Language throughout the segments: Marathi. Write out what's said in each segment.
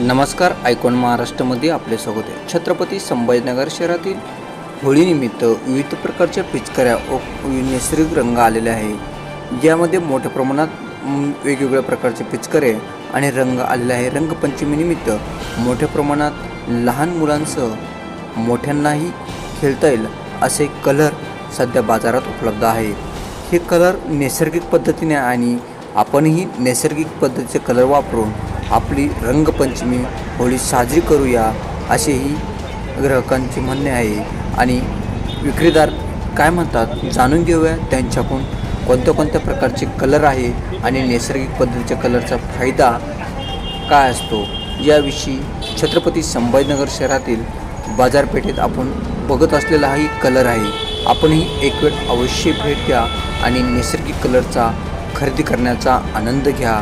नमस्कार आयकॉन महाराष्ट्रामध्ये आपले स्वागत आहे. छत्रपती संभाजीनगर शहरातील होळीनिमित्त विविध प्रकारच्या पिचकऱ्या व नैसर्गिक रंग आलेले आहे. यामध्ये मोठ्या प्रमाणात वेगवेगळ्या प्रकारचे पिचकरे आणि रंग आलेले आहे. रंगपंचमीनिमित्त मोठ्या प्रमाणात लहान मुलांसह मोठ्यांनाही खेळता येईल असे कलर सध्या बाजारात उपलब्ध आहे. हे कलर नैसर्गिक पद्धतीने आणि आपणही नैसर्गिक पद्धतीचे कलर वापरून आपली रंगपंचमी होळी साजरी करूया असेही ग्राहकांचे म्हणणे आहे. आणि विक्रीदार काय म्हणतात? जाणून घेऊया. त्यांच्याकडून कोणत्या कोणत्या प्रकारचे कलर आहे आणि नैसर्गिक पद्धतीच्या कलरचा फायदा काय असतो? याविषयी छत्रपती संभाजीनगर शहरातील बाजारपेठेत आपण बघत असलेला हाही कलर आहे. आपणही एक वेळ अवश्य भेट द्या आणि नैसर्गिक कलरचा खरेदी करण्याचा आनंद घ्या.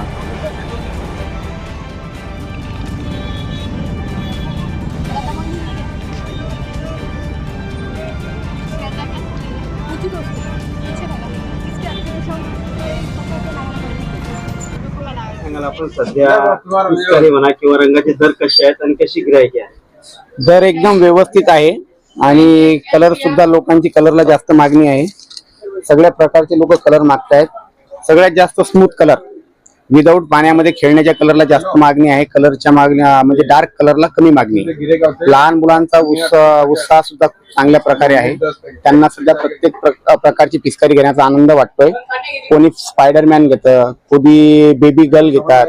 सांगाल आपण सध्या म्हणा किंवा रंगाचे दर कसे आहेत आणि कशी गिरायकी आहे दर एकदम व्यवस्थित आहे आणि कलर सुद्धा लोकांची कलरला जास्त मागणी आहे. सगळ्या प्रकारचे लोक कलर मागतायत. सगळ्यात जास्त स्मूथ कलर. विदाऊट पाण्यामध्ये खेळण्याच्या कलरला जास्त मागणी आहे. कलरच्या मागण्या म्हणजे डार्क कलरला कमी मागणी आहे. लहान मुलांचा उत्साह उत्साह सुद्धा चांगल्या प्रकारे आहे. त्यांना सुद्धा प्रत्येक प्र- प्रकारची पिचकारी घेण्याचा आनंद वाटतोय. कोणी स्पायडरमॅन घेतं कोणी बेबी गर्ल घेतात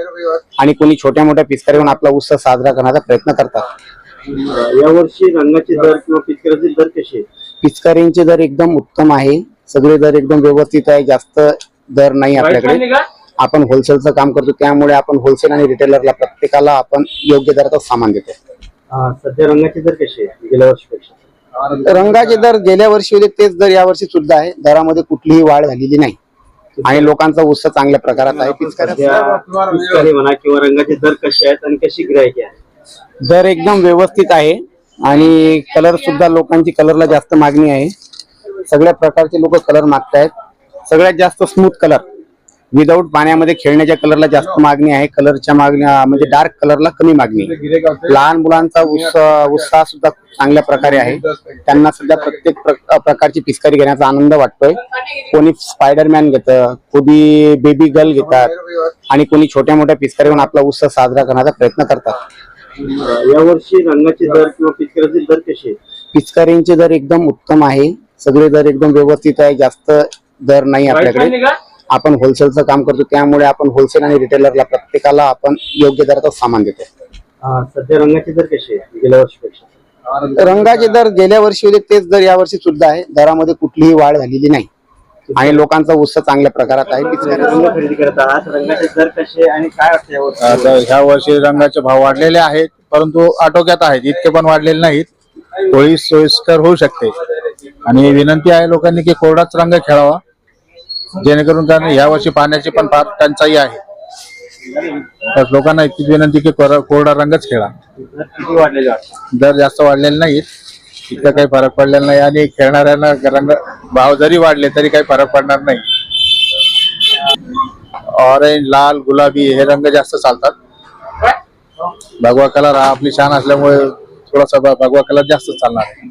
आणि कोणी छोट्या मोठ्या पिचकारी घेऊन आपला उत्सव साजरा करण्याचा प्रयत्न करतात. यावर्षी रंगाचे दर किंवा पिचकारीचे दर कसे? आहेत? पिचकारींचे दर एकदम उत्तम आहे. सगळे दर एकदम व्यवस्थित आहे. जास्त दर नाही आपल्याकडे. आपण होलसेलचं काम करतो त्यामुळे आपण होलसेल आणि रिटेलरला प्रत्येकाला आपण योग्य दराचं सामान देतो. सध्या रंगाचे दर कसे आहेत गेल्या वर्षीपेक्षा? रंगाचे दर गेल्या वर्षी होते तेच दर यावर्षी सुद्धा आहे. दरामध्ये कुठलीही वाढ झालेली नाही. आणि लोकांचा उत्साह चांगल्या प्रकारात आहे. म्हणा किंवा रंगाचे दर कसे आहेत आणि कशी गिरायकी आहे? दर एकदम व्यवस्थित आहे. आणि कलर सुद्धा लोकांची कलरला जास्त मागणी आहे. सगळ्या प्रकारचे लोक कलर मागतायत. सगळ्यात जास्त स्मूथ कलर विदाऊट पाण्यामध्ये खेळण्याच्या कलरला जास्त मागणी आहे. कलरच्या मागण्या म्हणजे डार्क कलरला कमी मागणी आहे. लहान मुलांचा उत्साह उत्साह सुद्धा चांगल्या प्रकारे आहे. त्यांना सुद्धा प्रत्येक प्र- प्रकारची पिचकारी घेण्याचा आनंद वाटतोय. कोणी स्पायडरमॅन घेतं कोणी बेबी गर्ल घेतात आणि कोणी छोट्या मोठ्या पिचकारी घेऊन आपला उत्सव साजरा करण्याचा प्रयत्न करतात. यावर्षी रंगाचे दर किंवा पिचकारीचे दर कसे? पिचकारींचे दर एकदम उत्तम आहे. सगळे दर एकदम व्यवस्थित आहे. जास्त दर नाही आपल्याकडे. आपण होलसेलचं काम करतो त्यामुळे आपण होलसेल आणि रिटेलरला प्रत्येकाला आपण योग्य दराचं सामान देतो. अं, सध्या रंगाचे दर कसे आहेत गेल्या वर्षीपेक्षा? रंगाचे दर गेल्या वर्षी होते तेच दर यावर्षी सुद्धा आहे. दरामध्ये कुठलीही वाढ झालेली नाही. आणि लोकांचा उत्साह चांगल्या प्रकारात आहे. पिचकारी रंग खरेदी करत आहात. रंगाचे दर कसे आणि काय वाटतं यावर्षी आता ह्या वर्षी रंगाचे भाव वाढलेले आहेत परंतु आटोक्यात आहेत. इतके पण वाढलेले नाहीत. होळी सोयीस्कर होऊ शकते. आणि विनंती आहे लोकांनी की कोरडाच रंग खेळावा. जेणेकरून कारण ह्या वर्षी पाण्याची पण फार टंचाई आहे. तर लोकांना इतकीच विनंती की कोर- कोरडा रंगच खेळा. दर जास्त वाढलेले नाहीत इतका काही फरक पडलेला नाही आणि खेळणाऱ्यांना रंग भाव जरी वाढले तरी काही फरक पडणार नाही. ऑरेंज लाल गुलाबी हे रंग जास्त चालतात. भगवा कलर हा आपली शान असल्यामुळे थोडासा भगवा कलर जास्त चालणार. आहे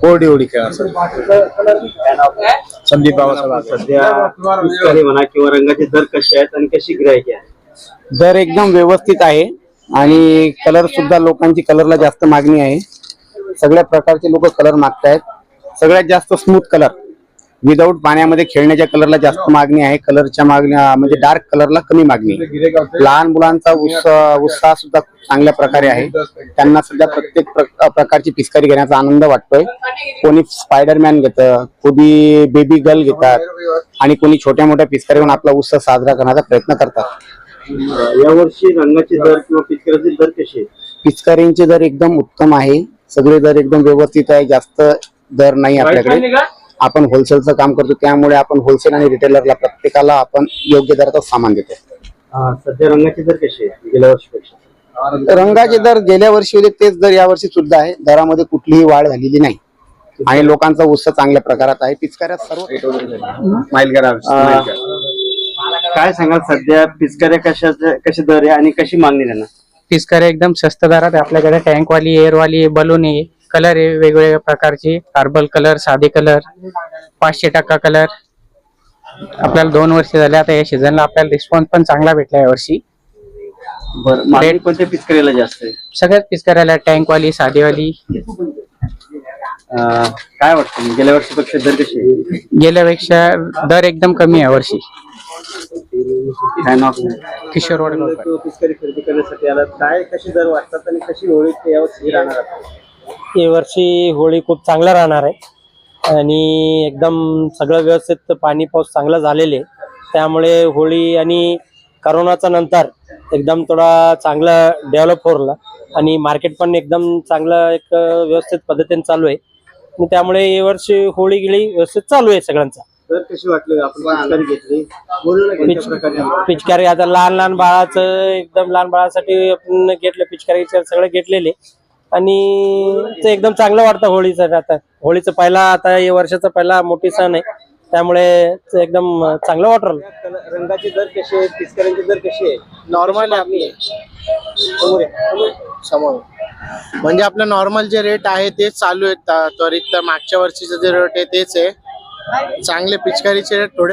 कोरडी उडी खेळा सर. संदीप बाबासाहेब सध्या म्हणा किंवा रंगाचे दर कसे आहेत आणि कशी गिरायकी आहे? दर एकदम व्यवस्थित आहे आणि कलर सुद्धा लोकांची कलरला जास्त मागणी आहे. सगळ्या प्रकारचे लोक कलर मागतायत. सगळ्यात जास्त स्मूथ कलर. विदाऊट पाण्यामध्ये खेळण्याच्या कलरला जास्त मागणी आहे. कलरच्या मागण्या म्हणजे डार्क कलरला कमी मागणी आहे. लहान मुलांचा उत्साह उत्साह सुद्धा चांगल्या प्रकारे आहे. त्यांना सुद्धा प्रत्येक प्र- प्रकारची पिचकारी घेण्याचा आनंद वाटतोय. कोणी स्पायडरमॅन घेतं कोणी बेबी गर्ल घेतात आणि कोणी छोट्या मोठ्या पिचकारी घेऊन आपला उत्सव साजरा करण्याचा प्रयत्न करतात. यावर्षी रंगाचे दर किंवा पिचकारीचे दर कसे? पिचकारींचे दर एकदम उत्तम आहे. सगळे दर एकदम व्यवस्थित आहे. जास्त दर नाही आपल्याकडे. आपण होलसेलचं काम करतो त्यामुळे आपण होलसेल आणि रिटेलरला प्रत्येकाला आपण योग्य दराचं सामान देतो. अं, सध्या रंगाचे दर कसे आहेत गेल्या वर्षीपेक्षा. रंगाचे दर गेल्या वर्षी होते तेच दर यावर्षी सुद्धा आहे. दरामध्ये कुठलीही वाढ झालेली नाही. आणि लोकांचा उत्साह चांगल्या प्रकारात आहे. पिचकाऱ्यात सर्व अं, काय सांगाल सध्या पिचकाऱ्या कशाचे कसे दर आहे आणि कशी मागणी त्यांना पिचकारी एकदम स्वस्त दरात आहे. आपल्याकडे टँकवाली एअरवाली बलून आहे. कलर आहे वेगवेगळ्या प्रकारचे. कार्बल कलर साधे कलर पाचशे टक्का कलर. आपल्याला दोन वर्ष झाले आता या सीझनला आपल्याला रिस्पॉन्स पण चांगला भेटला या वर्षी. बरं मागणी कोणत्या पिचकारीला जास्त आहे? सगळ्याच पिचकाऱ्याला टँकवाली साधीवाली. अं, काय वाटतं गेल्या वर्षीपेक्षा दर कशी आहे? गेल्यापेक्षा दर एकदम कमी आहे या वर्षी. काय नाव सांगा? किशोर वडगावकर. पिचकारी खरेदी करण्यासाठी आला. काय कशी दर वाटतात आणि कशी होळी यावर्षी राहणार आहे? यावर्षी होळी खूप चांगला राहणार आहे. आणि एकदम सगळं व्यवस्थित पाणी पाऊस चांगला झालेले. त्यामुळे होळी आणि करोनाचा नंतर एकदम थोडा चांगला डेव्हलप होरला आणि मार्केट पण एकदम चांगलं एक व्यवस्थित पद्धतीने चालू आहे. आणि त्यामुळे यावर्षी होळी गिळी व्यवस्थित चालू आहे सगळ्यांचा. कशी वाटली पिचकारी आता लहान लहान बाळाचं एकदम लहान बाळासाठी आपण घेतलं पिचकारी सगळं घेतलेले. आणि ते एकदम चांगलं वाटतं होळीचं आता. होळीचं पहिला आता या वर्षाचा पहिला मोठी सण आहे. त्यामुळे ते एकदम चांगलं वाटलं. रंगाची दर कशी आहे पिचकाऱ्यांची दर कशी आहे नॉर्मल आपली. समोर आहे. समोर म्हणजे आपलं नॉर्मल जे रेट आहे तेच चालू आहेत. त्वरित तर मागच्या वर्षीचं जे रेट आहे तेच आहे. चांगले पिचकारीचे रेट थोडे